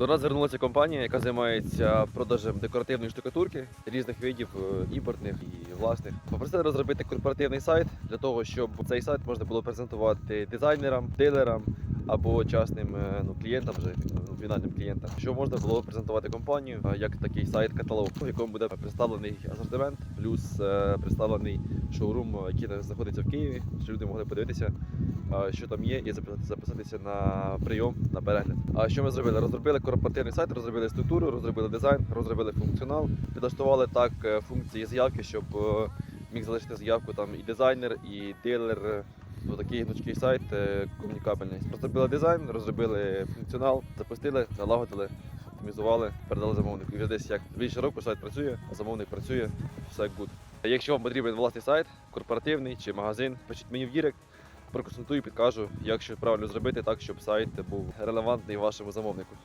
До нас звернулася компанія, яка займається продажем декоративної штукатурки різних видів е, імпортних і власних. Попросили розробити корпоративний сайт для того, щоб цей сайт можна було презентувати дизайнерам, дилерам або частним е, ну, клієнтам, вже ну, фінальним клієнтам, що можна було презентувати компанію е, як такий сайт-каталог, в якому буде представлений асортимент, плюс е, представлений шоурум, який знаходиться в Києві, щоб люди могли подивитися, що там є, і записати- записатися на прийом на перегляд. А що ми зробили? Розробили корпоративний сайт, розробили структуру, розробили дизайн, розробили функціонал, підлаштували так функції заявки, щоб міг залишити заявку там і дизайнер, і дилер. Ну, такий гнучкий сайт е, комунікабельний. Розробили дизайн, розробили функціонал, запустили, налагодили, оптимізували, передали замовнику. І вже десь як більше року сайт працює, а замовник працює, все буде. Якщо вам потрібен власний сайт, корпоративний чи магазин, пишіть мені в Дірект, проконсультую, підкажу, як що правильно зробити так, щоб сайт був релевантний вашому замовнику.